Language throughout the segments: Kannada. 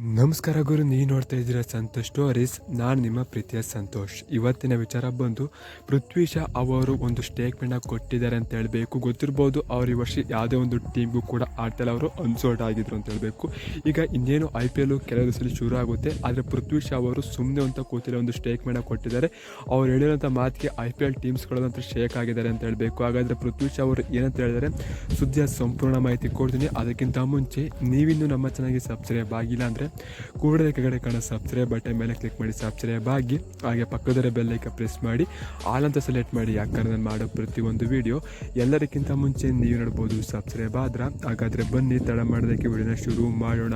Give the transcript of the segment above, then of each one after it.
ನಮಸ್ಕಾರ ಗುರು, ನೀವು ನೋಡ್ತಾ ಇದ್ದೀರಾ ಸಂತೋಷ್ ಸ್ಟೋರೀಸ್ ನಾನು ನಿಮ್ಮ ಪ್ರೀತಿಯ ಸಂತೋಷ್. ಇವತ್ತಿನ ವಿಚಾರ ಬಂದು ಪೃಥ್ವಿ ಶಾ ಅವರು ಒಂದು ಸ್ಟೇಟ್ಮೆಂಟ್ ಕೊಟ್ಟಿದ್ದಾರೆ ಅಂತ ಹೇಳಬೇಕು. ಗೊತ್ತಿರ್ಬೋದು, ಅವರು ಈ ವರ್ಷ ಯಾವುದೇ ಒಂದು ಟೀಮ್ಗೂ ಕೂಡ ಆಡ್ತಾರೆ ಅವರು ಅನ್ಸೋರ್ಟ್ ಆಗಿದ್ರು ಅಂತ ಹೇಳಬೇಕು. ಈಗ ಇನ್ನೇನು ಐ ಪಿ ಎಲ್ ಕೆಲವು ದಿವಸದಲ್ಲಿ ಶುರು ಆಗುತ್ತೆ. ಆದರೆ ಪೃಥ್ವಿ ಶಾ ಅವರು ಸುಮ್ಮನೆ ಅಂತ ಕೂತಿಲ್ಲ ಒಂದು ಸ್ಟೇಟ್ಮೆಂಟ್ ಕೊಟ್ಟಿದ್ದಾರೆ. ಅವ್ರು ಹೇಳಿರೋಂಥ ಮಾತಿಗೆ ಐ ಪಿ ಎಲ್ ಟೀಮ್ಸ್ಗಳಂತೂ ಶೇಕ್ ಆಗಿದ್ದಾರೆ ಅಂತ ಹೇಳಬೇಕು. ಹಾಗಾದರೆ ಪೃಥ್ವಿ ಶಾ ಅವರು ಏನಂತ ಹೇಳಿದರೆ ಸುದ್ದಿಯ ಸಂಪೂರ್ಣ ಮಾಹಿತಿ ಕೊಡ್ತೀನಿ. ಅದಕ್ಕಿಂತ ಮುಂಚೆ, ನೀವಿನ್ನೂ ನಮ್ಮ ಚೆನ್ನಾಗಿ ಸಬ್ಸ್ಕ್ರೈಬ್ ಆಗಿಲ್ಲ ಅಂದರೆ ಕೂಡಲೇ ಕೆಳಗಡೆ ಕಾಣೋ ಸಬ್ಸ್ಕ್ರೈಬ್ ಬಟನ್ ಮೇಲೆ ಕ್ಲಿಕ್ ಮಾಡಿ ಸಬ್ಸ್ಕ್ರೈಬ್ ಆಗಿ, ಹಾಗೆ ಪಕ್ಕದಲ್ಲೇ ಬೆಲ್ಲೈಕ ಪ್ರೆಸ್ ಮಾಡಿ ಆಲ್ ಅಂತ ಸೆಲೆಕ್ಟ್ ಮಾಡಿ ಯಾಕಂದ್ರೆ ನಾನು ಮಾಡೋ ಪ್ರತಿಯೊಂದು ವೀಡಿಯೋ ಎಲ್ಲರಿಗಿಂತ ಮುಂಚೆ ನೀವು ನೋಡ್ಬೋದು ಸಬ್ಸ್ಕ್ರೈಬ್ ಆದ್ರೆ, ಹಾಗಾದರೆ ಬನ್ನಿ, ತಡ ಮಾಡೋದಕ್ಕೆ ವಿಡಿಯೋನ ಶುರು ಮಾಡೋಣ.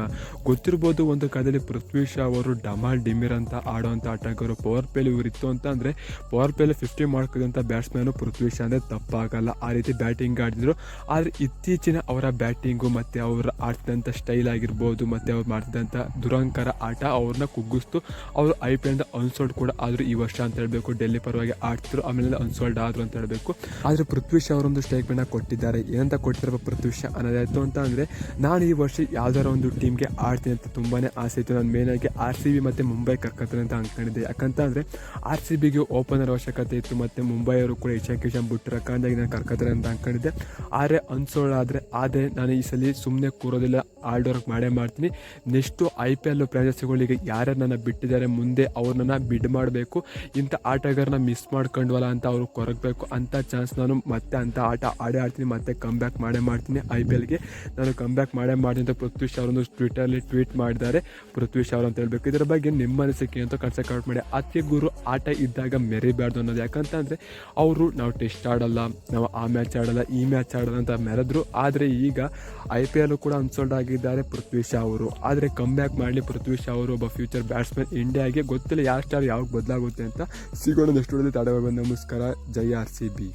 ಗೊತ್ತಿರ್ಬೋದು ಒಂದು ಕಾಲದಲ್ಲಿ ಪೃಥ್ವಿ ಶಾ ಅವರು ಡಮಾಲ್ ಡಿಮಿರ್ ಅಂತ ಆಡೋವಂಥ ಆಟಗಾರರು ಪವರ್ ಪ್ಲೇಲಿ ಇವರಿತ್ತು ಅಂತ ಅಂದರೆ ಪವರ್ ಪ್ಲೇಲಿ ಫಿಫ್ಟಿ ಮಾಡ್ಕೋದಂಥ ಬ್ಯಾಟ್ಸ್ಮನ್ ಪೃಥ್ವಿ ಶಾ ಅಂದರೆ ತಪ್ಪಾಗಲ್ಲ. ಆ ರೀತಿ ಬ್ಯಾಟಿಂಗ್ ಆಡಿದ್ರು. ಆದರೆ ಇತ್ತೀಚಿನ ಅವರ ಬ್ಯಾಟಿಂಗು ಮತ್ತು ಅವರು ಆಡ್ತಿದ್ದಂಥ ಸ್ಟೈಲ್ ಆಗಿರ್ಬೋದು, ಮತ್ತು ಅವ್ರು ಮಾಡ್ತಿದ್ದಂಥ ದುರಂಕಾರ ಆಟ ಅವ್ರನ್ನ ಕುಗ್ಗಿಸ್ತು. ಅವರು ಐ ಪಿ ಎಲ್ ಅನ್ಸೋಲ್ಡ್ ಕೂಡ ಆದರು ಈ ವರ್ಷ ಅಂತ ಹೇಳಬೇಕು. ಡೆಲ್ಲಿ ಪರವಾಗಿ ಆಡ್ತಿದ್ರು, ಆಮೇಲೆ ಅನ್ಸೋಲ್ಡ್ ಆದರು ಅಂತ ಹೇಳಬೇಕು. ಆದರೆ ಪೃಥ್ವಿ ಶಾ ಅವರೊಂದು ಸ್ಟೇಟ್ಮೆಂಟ್ ಕೊಟ್ಟಿದ್ದಾರೆ. ಏನಂತ ಕೊಟ್ಟಿರೋ ಪೃಥ್ವಿ ಶಾ ಅನ್ನೋದಾಯ್ತು ಅಂತ ಅಂದರೆ, ನಾನು ಈ ವರ್ಷ ಯಾವ್ದಾರ ಒಂದು ಟೀಮ್ಗೆ ಆಡ್ತೀನಿ ಅಂತ ತುಂಬಾ ಆಸೆ ಇತ್ತು. ನಾನು ಮೇನಾಗಿ ಆರ್ ಸಿ ಬಿ ಮತ್ತು ಮುಂಬೈ ಕರ್ಕತ್ತೆ ಅಂತ ಅಂದ್ಕೊಂಡಿದ್ದೆ ಯಾಕಂತ ಅಂದರೆ ಆರ್ ಸಿ ಬಿಗೆ ಓಪನರ್ ಅವಶ್ಯಕತೆ ಇತ್ತು ಮತ್ತು ಮುಂಬೈ ಅವರು ಕೂಡ ಇಶಾ ಕಿಶನ್ ಬಿಟ್ಟರೆ ಕಂದಾಗಿ ನಾನು ಕರ್ಕತ್ತರ ಅಂತ ಅಂದ್ಕೊಂಡಿದ್ದೆ ಆದರೆ ಅನ್ಸೋಲ್ಡ್ ಆದರೆ ಆದರೆ ನಾನು ಈ ಸಲ ಸುಮ್ಮನೆ ಕೂರೋದಿಲ್ಲ. ಆಲ್ಡೋರ್ಗೆ ಮಾಡೇ ಮಾಡ್ತೀನಿ. ನೆಕ್ಸ್ಟು ಐ ಪಿ ಎಲ್ ಫ್ರಾಂಚೈಸಿಗಳಿಗೆ ಯಾರ್ಯಾರು ನನ್ನ ಬಿಟ್ಟಿದ್ದಾರೆ ಮುಂದೆ ಅವ್ರನ್ನ ಬಿಡ್ ಮಾಡಬೇಕು. ಇಂಥ ಆಟಗಾರನ ಮಿಸ್ ಮಾಡ್ಕೊಂಡ್ವಲ್ಲ ಅಂತ ಅವ್ರು ಕೊರಗಬೇಕು ಅಂಥ ಚಾನ್ಸ್ ನಾನು ಮತ್ತೆ ಅಂಥ ಆಟ ಆಡೇ ಆಡ್ತೀನಿ, ಮತ್ತೆ ಕಮ್ ಬ್ಯಾಕ್ ಮಾಡೇ ಮಾಡ್ತೀನಿ ಐ ಪಿ ಎಲ್ಗೆ ನಾನು ಕಮ್ ಬ್ಯಾಕ್ ಮಾಡೇ ಮಾಡ್ತೀನಿ ಅಂತ ಪೃಥ್ವಿ ಶಾ ಅವರೊಂದು ಟ್ವಿಟರ್ಲಿ ಟ್ವೀಟ್ ಮಾಡಿದ್ದಾರೆ. ಪೃಥ್ವಿ ಶಾ ಅವರು ಅಂತ ಹೇಳಬೇಕು. ಇದರ ಬಗ್ಗೆ ನಿಮ್ಮ ಅನಿಸಿಕೆ ಅಂತ ಕನ್ಸಕ್ ಔಟ್ ಮಾಡಿ. ಅತಿ ಗುರು ಆಟ ಇದ್ದಾಗ ಮೆರಿಬಾರ್ದು ಅನ್ನೋದು ಯಾಕಂತ ಅಂದರೆ ಅವರು ನಾವು ಟೆಸ್ಟ್ ಆಡಲ್ಲ, ನಾವು ಆ ಮ್ಯಾಚ್ ಆಡಲ್ಲ, ಈ ಮ್ಯಾಚ್ ಆಡಲ್ಲ ಅಂತ ಮೆರೆದ್ರು. ಆದರೆ ಈಗ ಐ ಪಿ ಎಲ್ ಕೂಡ ಅನ್ಸೋಲ್ಡ್ ಆಗಿದ್ದಾರೆ ಪೃಥ್ವಿ ಶಾ ಅವರು. ಆದರೆ ಕಮ್ ಬ್ಯಾಕ್ ಮಾಡಲಿ ಪೃಥ್ವಿ ಶಾ ಅವರು ಒಬ್ಬ ಫ್ಯೂಚರ್ ಬ್ಯಾಟ್ಸ್ಮನ್ ಇಂಡಿಯಾಗೆ ಗೊತ್ತಿಲ್ಲ ಯಾವ ಸ್ಟಾರ್ ಯಾವಾಗ ಬದಲಾಗುತ್ತೆ ಅಂತ. ಸಿಗೋಣ ನೆಕ್ಸ್ಟ್ ಹೊಡೆದು ನಮಸ್ಕಾರ ಜೈ ಆರ್ ಸಿ ಬಿ